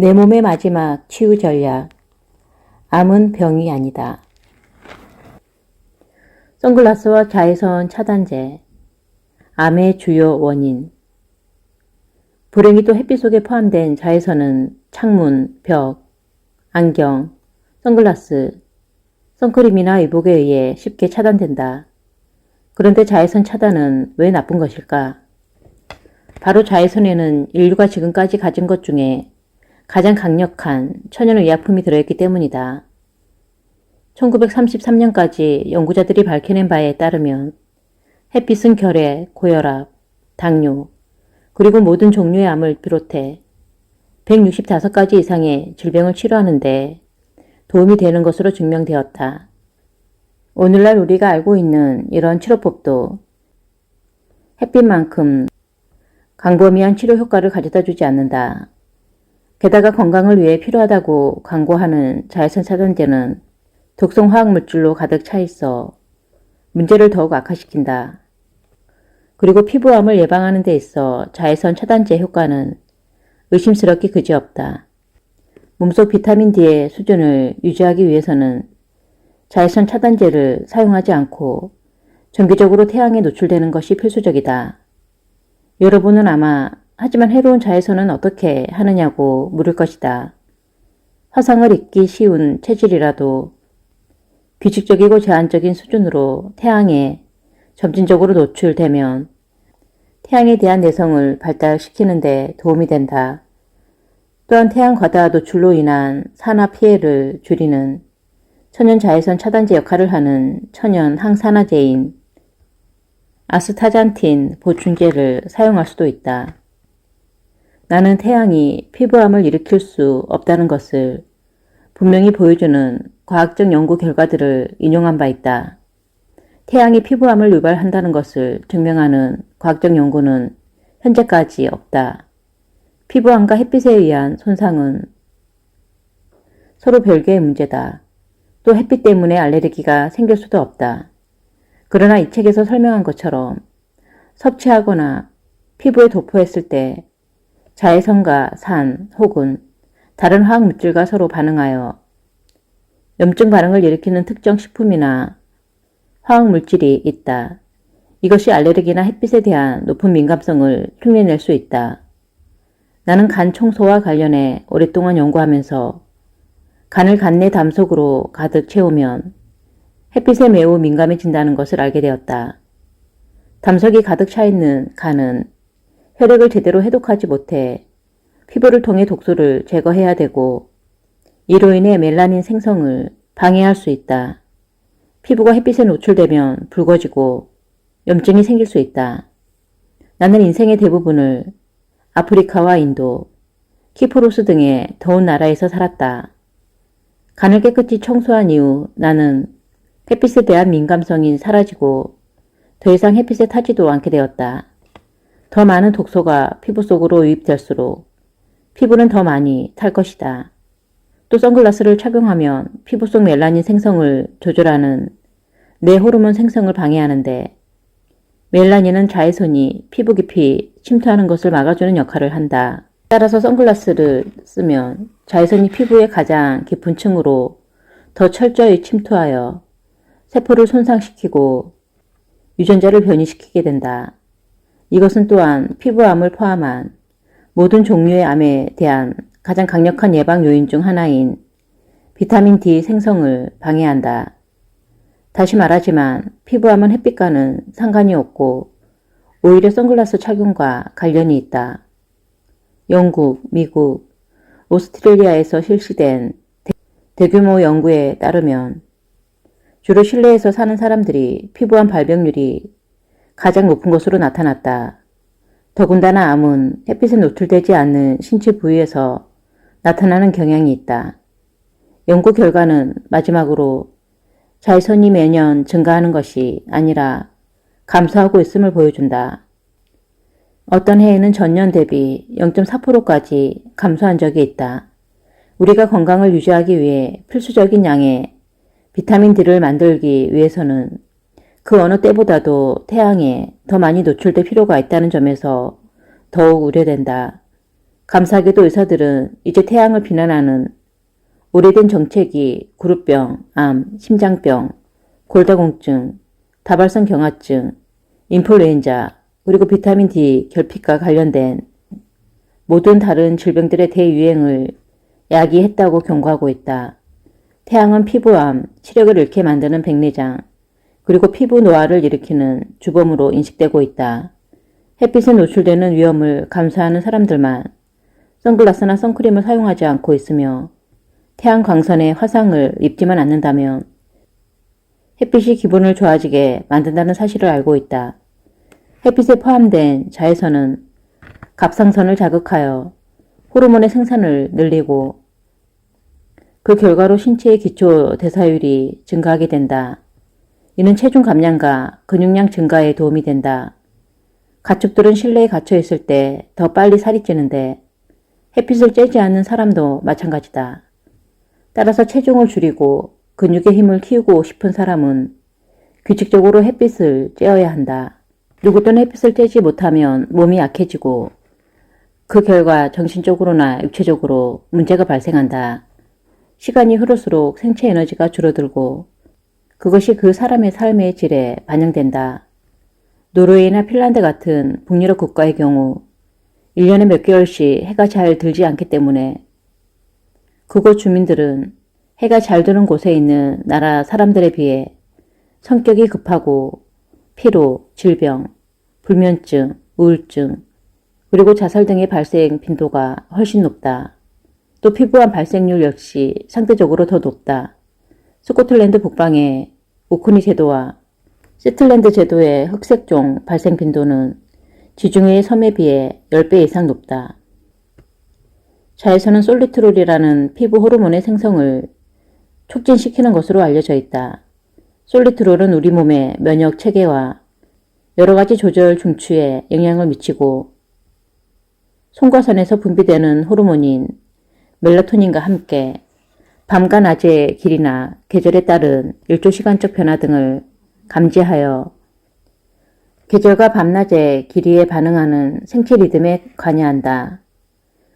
내 몸의 마지막 치유 전략. 암은 병이 아니다. 선글라스와 자외선 차단제. 암의 주요 원인. 불행히 또 햇빛 속에 포함된 자외선은 창문, 벽, 안경, 선글라스, 선크림이나 의복에 의해 쉽게 차단된다. 그런데 자외선 차단은 왜 나쁜 것일까? 바로 자외선에는 인류가 지금까지 가진 것 중에 가장 강력한 천연의약품이 들어있기 때문이다. 1933년까지 연구자들이 밝혀낸 바에 따르면 햇빛은 결핵, 고혈압, 당뇨, 그리고 모든 종류의 암을 비롯해 165가지 이상의 질병을 치료하는데 도움이 되는 것으로 증명되었다. 오늘날 우리가 알고 있는 이런 치료법도 햇빛만큼 광범위한 치료 효과를 가져다 주지 않는다. 게다가 건강을 위해 필요하다고 광고하는 자외선 차단제는 독성 화학 물질로 가득 차 있어 문제를 더욱 악화시킨다. 그리고 피부암을 예방하는 데 있어 자외선 차단제 효과는 의심스럽게 그지없다. 몸속 비타민 D의 수준을 유지하기 위해서는 자외선 차단제를 사용하지 않고 정기적으로 태양에 노출되는 것이 필수적이다. 여러분은 아마 하지만 해로운 자외선은 어떻게 하느냐고 물을 것이다. 화상을 입기 쉬운 체질이라도 규칙적이고 제한적인 수준으로 태양에 점진적으로 노출되면 태양에 대한 내성을 발달시키는 데 도움이 된다. 또한 태양 과다 노출로 인한 산화 피해를 줄이는 천연 자외선 차단제 역할을 하는 천연 항산화제인 아스타잔틴 보충제를 사용할 수도 있다. 나는 태양이 피부암을 일으킬 수 없다는 것을 분명히 보여주는 과학적 연구 결과들을 인용한 바 있다. 태양이 피부암을 유발한다는 것을 증명하는 과학적 연구는 현재까지 없다. 피부암과 햇빛에 의한 손상은 서로 별개의 문제다. 또 햇빛 때문에 알레르기가 생길 수도 없다. 그러나 이 책에서 설명한 것처럼 섭취하거나 피부에 도포했을 때 자외선과 산 혹은 다른 화학 물질과 서로 반응하여 염증 반응을 일으키는 특정 식품이나 화학 물질이 있다. 이것이 알레르기나 햇빛에 대한 높은 민감성을 흉내낼 수 있다. 나는 간 청소와 관련해 오랫동안 연구하면서 간을 간내 담속으로 가득 채우면 햇빛에 매우 민감해진다는 것을 알게 되었다. 담석이 가득 차 있는 간은 혈액을 제대로 해독하지 못해 피부를 통해 독소를 제거해야 되고 이로 인해 멜라닌 생성을 방해할 수 있다. 피부가 햇빛에 노출되면 붉어지고 염증이 생길 수 있다. 나는 인생의 대부분을 아프리카와 인도, 키프로스 등의 더운 나라에서 살았다. 간을 깨끗이 청소한 이후 나는 햇빛에 대한 민감성이 사라지고 더 이상 햇빛에 타지도 않게 되었다. 더 많은 독소가 피부 속으로 유입될수록 피부는 더 많이 탈 것이다. 또 선글라스를 착용하면 피부 속 멜라닌 생성을 조절하는 뇌 호르몬 생성을 방해하는데 멜라닌은 자외선이 피부 깊이 침투하는 것을 막아주는 역할을 한다. 따라서 선글라스를 쓰면 자외선이 피부의 가장 깊은 층으로 더 철저히 침투하여 세포를 손상시키고 유전자를 변이시키게 된다. 이것은 또한 피부암을 포함한 모든 종류의 암에 대한 가장 강력한 예방 요인 중 하나인 비타민 D 생성을 방해한다. 다시 말하지만 피부암은 햇빛과는 상관이 없고 오히려 선글라스 착용과 관련이 있다. 영국, 미국, 오스트레일리아에서 실시된 대규모 연구에 따르면 주로 실내에서 사는 사람들이 피부암 발병률이 가장 높은 것으로 나타났다. 더군다나 암은 햇빛에 노출되지 않는 신체 부위에서 나타나는 경향이 있다. 연구 결과는 마지막으로 자외선이 매년 증가하는 것이 아니라 감소하고 있음을 보여준다. 어떤 해에는 전년 대비 0.4%까지 감소한 적이 있다. 우리가 건강을 유지하기 위해 필수적인 양의 비타민 D를 만들기 위해서는 그 어느 때보다도 태양에 더 많이 노출될 필요가 있다는 점에서 더욱 우려된다. 감사하게도 의사들은 이제 태양을 비난하는 오래된 정책이 그룹병, 암, 심장병, 골다공증, 다발성 경화증, 인플루엔자, 그리고 비타민 D 결핍과 관련된 모든 다른 질병들의 대유행을 야기했다고 경고하고 있다. 태양은 피부암, 시력을 잃게 만드는 백내장, 그리고 피부 노화를 일으키는 주범으로 인식되고 있다. 햇빛에 노출되는 위험을 감수하는 사람들만 선글라스나 선크림을 사용하지 않고 있으며 태양 광선에 화상을 입지만 않는다면 햇빛이 기분을 좋아지게 만든다는 사실을 알고 있다. 햇빛에 포함된 자외선은 갑상선을 자극하여 호르몬의 생산을 늘리고 그 결과로 신체의 기초 대사율이 증가하게 된다. 이는 체중 감량과 근육량 증가에 도움이 된다. 가축들은 실내에 갇혀 있을 때 더 빨리 살이 찌는데 햇빛을 쬐지 않는 사람도 마찬가지다. 따라서 체중을 줄이고 근육의 힘을 키우고 싶은 사람은 규칙적으로 햇빛을 쬐어야 한다. 누구든 햇빛을 쬐지 못하면 몸이 약해지고 그 결과 정신적으로나 육체적으로 문제가 발생한다. 시간이 흐를수록 생체 에너지가 줄어들고 그것이 그 사람의 삶의 질에 반영된다. 노르웨이나 핀란드 같은 북유럽 국가의 경우 1년에 몇 개월씩 해가 잘 들지 않기 때문에 그곳 주민들은 해가 잘 드는 곳에 있는 나라 사람들에 비해 성격이 급하고 피로, 질병, 불면증, 우울증, 그리고 자살 등의 발생 빈도가 훨씬 높다. 또 피부암 발생률 역시 상대적으로 더 높다. 스코틀랜드 북방의 오크니 제도와 시틀랜드 제도의 흑색종 발생 빈도는 지중해의 섬에 비해 10배 이상 높다. 자외선은 솔리트롤이라는 피부 호르몬의 생성을 촉진시키는 것으로 알려져 있다. 솔리트롤은 우리 몸의 면역 체계와 여러 가지 조절 중추에 영향을 미치고 송과선에서 분비되는 호르몬인 멜라토닌과 함께 밤과 낮의 길이나 계절에 따른 일조 시간적 변화 등을 감지하여 계절과 밤낮의 길이에 반응하는 생체 리듬에 관여한다.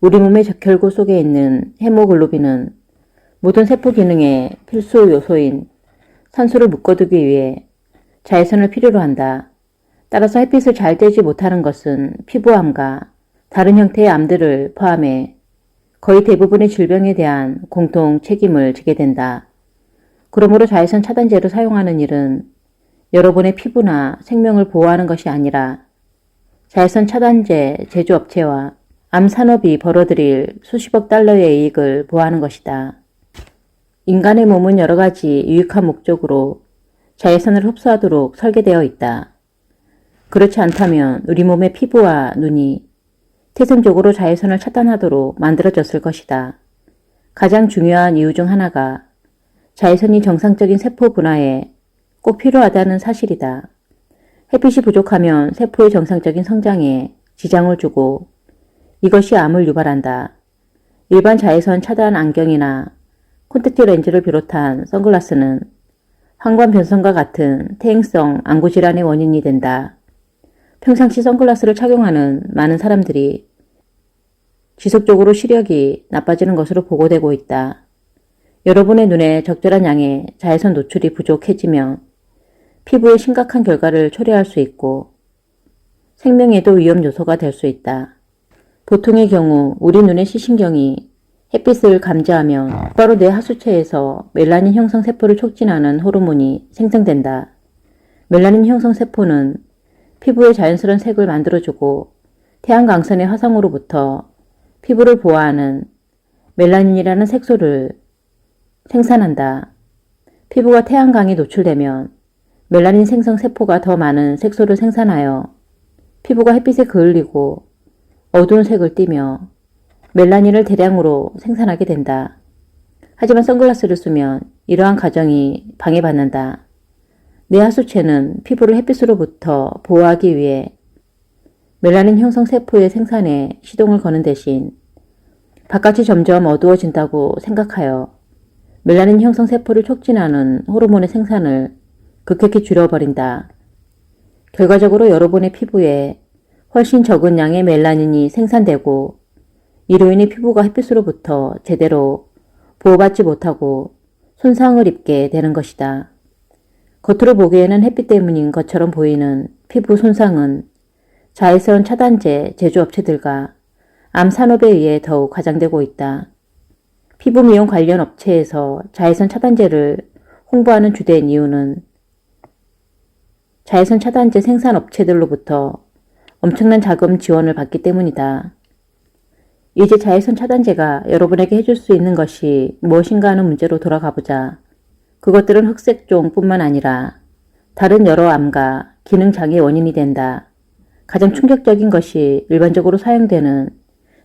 우리 몸의 적혈구 속에 있는 헤모글로빈은 모든 세포 기능의 필수 요소인 산소를 묶어두기 위해 자외선을 필요로 한다. 따라서 햇빛을 잘 쬐지 못하는 것은 피부암과 다른 형태의 암들을 포함해 거의 대부분의 질병에 대한 공통 책임을 지게 된다. 그러므로 자외선 차단제를 사용하는 일은 여러분의 피부나 생명을 보호하는 것이 아니라 자외선 차단제 제조업체와 암 산업이 벌어들일 수십억 달러의 이익을 보호하는 것이다. 인간의 몸은 여러 가지 유익한 목적으로 자외선을 흡수하도록 설계되어 있다. 그렇지 않다면 우리 몸의 피부와 눈이 태생적으로 자외선을 차단하도록 만들어졌을 것이다. 가장 중요한 이유 중 하나가 자외선이 정상적인 세포 분화에 꼭 필요하다는 사실이다. 햇빛이 부족하면 세포의 정상적인 성장에 지장을 주고 이것이 암을 유발한다. 일반 자외선 차단 안경이나 콘택트 렌즈를 비롯한 선글라스는 황관 변성과 같은 퇴행성 안구 질환의 원인이 된다. 평상시 선글라스를 착용하는 많은 사람들이 지속적으로 시력이 나빠지는 것으로 보고되고 있다. 여러분의 눈에 적절한 양의 자외선 노출이 부족해지면 피부에 심각한 결과를 초래할 수 있고 생명에도 위험 요소가 될 수 있다. 보통의 경우 우리 눈의 시신경이 햇빛을 감지하면 바로 내 하수체에서 멜라닌 형성 세포를 촉진하는 호르몬이 생성된다. 멜라닌 형성 세포는 피부의 자연스러운 색을 만들어주고 태양광선의 화상으로부터 피부를 보호하는 멜라닌이라는 색소를 생산한다. 피부가 태양광에 노출되면 멜라닌 생성 세포가 더 많은 색소를 생산하여 피부가 햇빛에 그을리고 어두운 색을 띠며 멜라닌을 대량으로 생산하게 된다. 하지만 선글라스를 쓰면 이러한 과정이 방해받는다. 내 하수체는 피부를 햇빛으로부터 보호하기 위해 멜라닌 형성 세포의 생산에 시동을 거는 대신 바깥이 점점 어두워진다고 생각하여 멜라닌 형성 세포를 촉진하는 호르몬의 생산을 급격히 줄여버린다. 결과적으로 여러분의 피부에 훨씬 적은 양의 멜라닌이 생산되고 이로 인해 피부가 햇빛으로부터 제대로 보호받지 못하고 손상을 입게 되는 것이다. 겉으로 보기에는 햇빛 때문인 것처럼 보이는 피부 손상은 자외선 차단제 제조업체들과 암 산업에 의해 더욱 과장되고 있다. 피부 미용 관련 업체에서 자외선 차단제를 홍보하는 주된 이유는 자외선 차단제 생산 업체들로부터 엄청난 자금 지원을 받기 때문이다. 이제 자외선 차단제가 여러분에게 해줄 수 있는 것이 무엇인가 하는 문제로 돌아가 보자. 그것들은 흑색종뿐만 아니라 다른 여러 암과 기능장애 원인이 된다. 가장 충격적인 것이 일반적으로 사용되는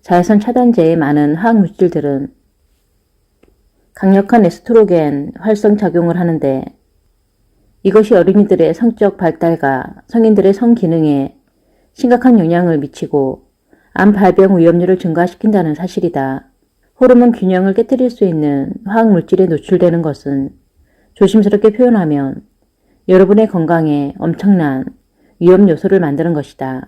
자외선 차단제의 많은 화학 물질들은 강력한 에스트로겐 활성 작용을 하는데 이것이 어린이들의 성적 발달과 성인들의 성 기능에 심각한 영향을 미치고 암 발병 위험률을 증가시킨다는 사실이다. 호르몬 균형을 깨뜨릴 수 있는 화학 물질에 노출되는 것은 조심스럽게 표현하면 여러분의 건강에 엄청난 위험 요소를 만드는 것이다.